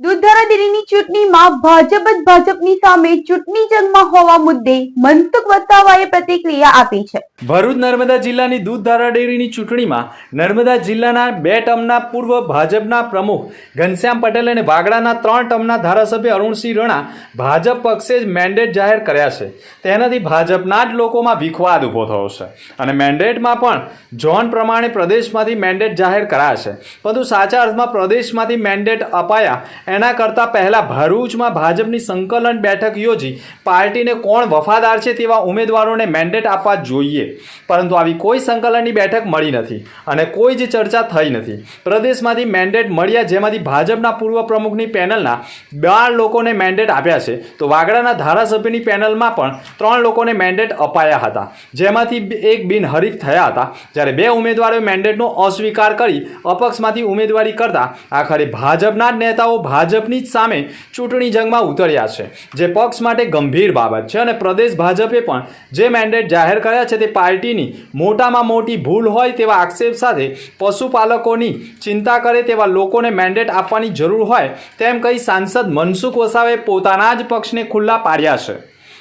દૂધધારા ડેરીની ચૂંટણીમાં ભાજપ જ ભાજપની સામે ચૂંટણી જંગમાં હોવા મુદ્દે મનસુખ વસાવાએ પ્રતિક્રિયા આપી છે. ભરૂચ નર્મદા જિલ્લાની દૂધધારા ડેરીની ચૂંટણીમાં નર્મદા જિલ્લાના બે ટર્મના પૂર્વ ભાજપના પ્રમુખ ઘનશ્યામ પટેલ અને વાગડાના ત્રણ ટર્મના ધારાસભ્ય અરુણસિંહ રણા ભાજપ પક્ષે જ મેન્ડેટ જાહેર કર્યા છે. તેનાથી ભાજપના જ લોકોમાં વિખવાદ ઊભો થયો છે. અને મેન્ડેટમાં પણ ઝોન પ્રમાણે પ્રદેશમાંથી મેન્ડેટ જાહેર કરાયા છે પરંતુ સાચા અર્થમાં પ્રદેશમાંથી મેન્ડેટ અપાયા એના કરતાં પહેલાં ભરૂચમાં ભાજપની સંકલન બેઠક યોજી પાર્ટીને કોણ વફાદાર છે તેવા ઉમેદવારોને મેન્ડેટ આપવા જોઈએ. પરંતુ આવી કોઈ સંકલનની બેઠક મળી નથી અને કોઈ જ ચર્ચા થઈ નથી. પ્રદેશમાંથી મેન્ડેટ મળ્યા જેમાંથી ભાજપના પૂર્વ પ્રમુખની પેનલના બાર લોકોને મેન્ડેટ આપ્યા છે. તો વાગડાના ધારાસભ્યની પેનલમાં પણ ત્રણ લોકોને મેન્ડેટ અપાયા હતા. જેમાંથી એક બિનહરીફ થયા હતા. જ્યારે બે ઉમેદવારોએ મેન્ડેટનો અસ્વીકાર કરી અપક્ષમાંથી ઉમેદવારી કરતા આખરે ભાજપના જ નેતાઓ ભાજપની જ સામે ચૂંટણી જંગમાં ઉતર્યા છે, જે પક્ષ માટે ગંભીર બાબત છે અને પ્રદેશ ભાજપે પણ જે મેન્ડેટ જાહેર કર્યા છે તે પાર્ટીની મોટામાં મોટી ભૂલ હોય તેવા આક્ષેપ સાથે પશુપાલકોની ચિંતા કરે તેવા લોકોને મેન્ડેટ આપવાની જરૂર હોય તેમ કહી સાંસદ મનસુખ વસાવે પોતાના જ પક્ષને ખુલ્લા પાડ્યા છે.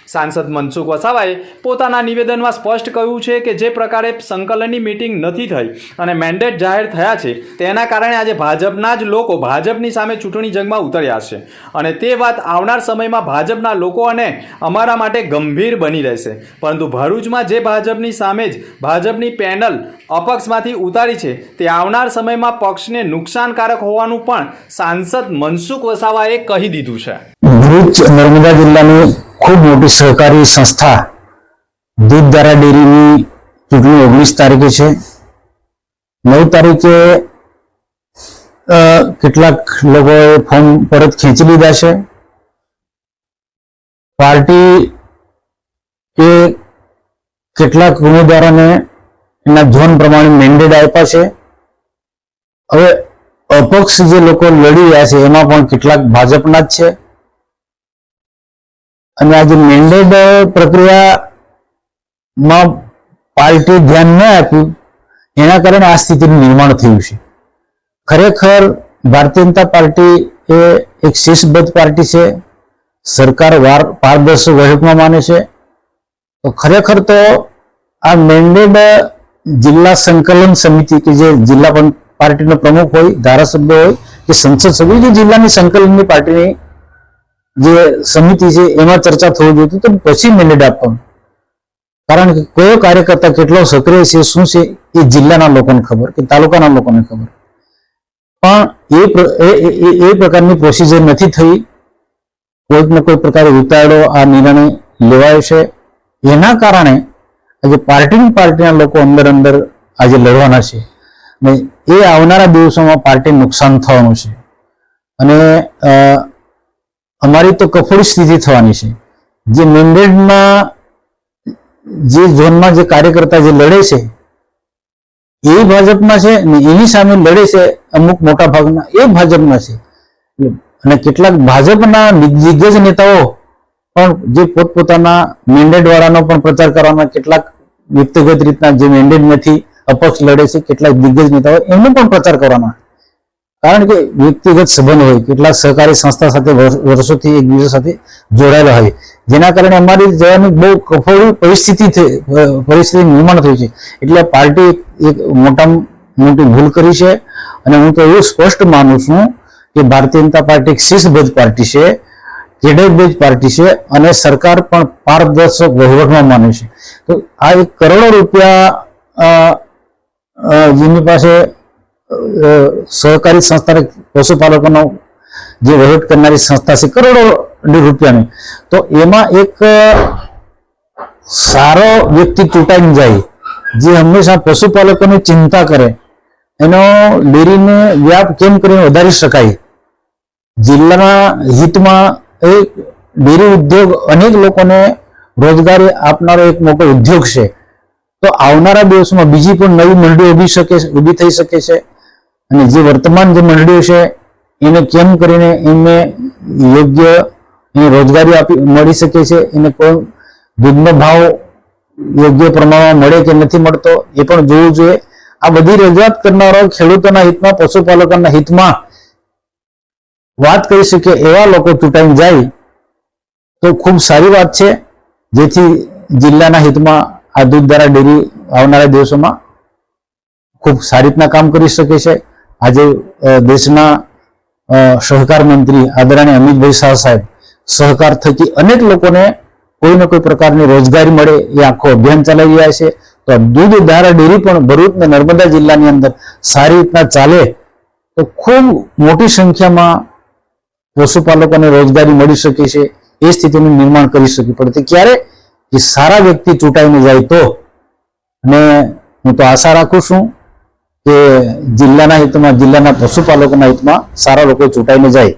સાંસદ મનસુખ વસાવાએ પોતાના નિવેદનમાં સ્પષ્ટ કહ્યું છે કે જે પ્રકારે સંકલનની મિટિંગ નથી થઈ અને મેન્ડેટ જાહેર થયા છે, તેના કારણે આજે ભાજપના જ લોકો ભાજપની સામે ચૂંટણી જંગમાં ઉતર્યા છે. અને તે વાત આવનાર સમયમાં ભાજપના લોકો અને અમારા માટે ગંભીર બની રહેશે. પરંતુ ભરૂચમાં જે ભાજપની સામે જ ભાજપની પેનલ અપક્ષમાંથી ઉતારી છે, તે આવનાર સમયમાં પક્ષને નુકસાનકારક હોવાનું પણ સાંસદ મનસુખ વસાવાએ કહી દીધું છે. ભરૂચ નર્મદા જિલ્લાની ખૂબ મોટી સહકારી સંસ્થા દૂધધારા ડેરીની ચૂંટણી ઓગણીસ તારીખે છે. નવ તારીખે કેટલાક લોકોએ ફોર્મ પરત ખેંચી લીધા છે. પાર્ટી એ કેટલાક ઉમેદવારોને એના ઝોન પ્રમાણે મેન્ડેટ આપ્યા છે. હવે અપક્ષ જે લોકો લડી રહ્યા છે, એમાં પણ કેટલાક ભાજપના જ છે. અને આજે મેન્ડેડ પ્રક્રિયામાં પાર્ટી ધ્યાન ન આપ્યું એના કારણે આ સ્થિતિનું નિર્માણ થયું છે. ખરેખર ભારતીય જનતા પાર્ટી એ એક શિસ્તબદ્ધ પાર્ટી છે. સરકાર વાર પારદર્શક વહીવટમાં માને છે. તો ખરેખર તો આ મેન્ડેડ જિલ્લા સંકલન સમિતિ કે જે જિલ્લા પાર્ટીનો પ્રમુખ હોય, ધારાસભ્ય હોય કે સંસદ સભ્ય જે જિલ્લાની સંકલનની પાર્ટીની જે સમિતિ છે, એમાં ચર્ચા થવી જોઈએ તો પછી મેન્ડેટ આપવાનું કારણ કે કયો કાર્યકર્તા કેટલો સક્રિય છે, શું છે, એ જિલ્લાના લોકોને ખબર, કે તાલુકાના લોકોને ખબર. પણ એ એ- પ્રકારની પ્રોસિજર નથી થઈ. કોઈક ને કોઈ પ્રકારે ઉતાળો આ નિર્ણય લેવાયો છે. એના કારણે આજે પાર્ટીની પાર્ટીના લોકો અંદર અંદર આજે લડવાના છે. અને એ આવનારા દિવસોમાં પાર્ટી નુકસાન થવાનું છે. અને અમારી તો કફોડી સ્થિતિ થવાની છે. જે મેન્ડેટમાં જે ઝોનમાં જે કાર્યકર્તા જે લડે છે, એ ભાજપમાં છે ને એની સામે લડે છે અમુક મોટા ભાગના, એ ભાજપના છે. અને કેટલાક ભાજપના દિગ્ગજ નેતાઓ પણ જે પોતપોતાના મેન્ડેટ વાળાનો પણ પ્રચાર કરવાના કેટલાક વ્યક્તિગત રીતના જે મેન્ડેટમાંથી અપક્ષ લડે છે, કેટલાક દિગ્ગજ નેતાઓ એમનો પણ પ્રચાર કરવાના. કારણ કે વ્યક્તિગત સંબંધ હોય, કેટલાક સહકારી સંસ્થા સાથે વર્ષોથી એકબીજા સાથે જોડાયેલા હોય. જેના કારણે અમારી જવાની બહુ કફોડી પરિસ્થિતિ પરિસ્થિતિ નિર્માણ થઈ છે. એટલે પાર્ટી એક- મોટા મોટી ભૂલ કરી છે. અને હું તો એવું સ્પષ્ટ માનું છું કે ભારતીય જનતા પાર્ટી એક શિસ્તબદ્ધ પાર્ટી છે કેડરબેજ પાર્ટી છે, અને સરકાર પણ પારદર્શક વહીવટમાં માને છે. તો આ એક કરોડો રૂપિયા જેની પાસે સહકારી સંસ્થાને પશુપાલકોનો જે વહીવટ કરનારી સંસ્થા છે કરોડો રૂપિયાની. તો એમાં એક સારો વ્યક્તિ ચૂંટાઈને જાય, જે હંમેશા પશુપાલકોની ચિંતા કરે, એનો ડેરીને વ્યાપ કેમ કરીને વધારી શકાય? જિલ્લાના હિતમાં એ ડેરી ઉદ્યોગ અનેક લોકોને રોજગારી આપનારો એક મોટો ઉદ્યોગ છે. તો આવનારા દિવસોમાં બીજી પણ નવી મંડળી ઊભી શકે ઊભી થઈ શકે છે? અને જે વર્તમાન જે મંડળીઓ છે, એને કેમ કરીને એમને યોગ્ય એને રોજગારી આપી, મળી શકે છે, એને કોઈ દૂધનો ભાવ યોગ્ય પ્રમાણમાં મળે કે નથી મળતો, એ પણ જોવું જોઈએ. આ બધી રજૂઆત કરનારો ખેડૂતોના હિતમાં, પશુપાલકોના હિતમાં વાત કરી શકે એવા લોકો ચૂંટાઈ જાય તો ખૂબ સારી વાત છે. જેથી જિલ્લાના હિતમાં આ દૂધ દ્વારા ડેરી આવનારા દિવસોમાં ખૂબ સારી રીતના કામ કરી શકે છે. આજે દેશના સહકાર મંત્રી આદરણીય અમિતભાઈ શાહ સાહેબ સહકાર થકી અનેક લોકોને કોઈ ને કોઈ પ્રકારની રોજગારી મળે એ આખો અભિયાન ચલાવી રહ્યા છે. તો દૂધ ધારા ડેરી પણ ભરૂચ ને નર્મદા જિલ્લાની અંદર સારી રીતના ચાલે તો ખૂબ મોટી સંખ્યામાં પશુપાલકોને રોજગારી મળી શકે છે. એ સ્થિતિનું નિર્માણ કરી શકી પડે ક્યારે? કે સારા વ્યક્તિ ચૂંટાઈને જાય તો. અને હું તો આશા રાખું છું કે જિલ્લાના હિતમાં જિલ્લાના પશુપાલકોના હિતમાં સારા લોકો ચૂંટાઈને જાય.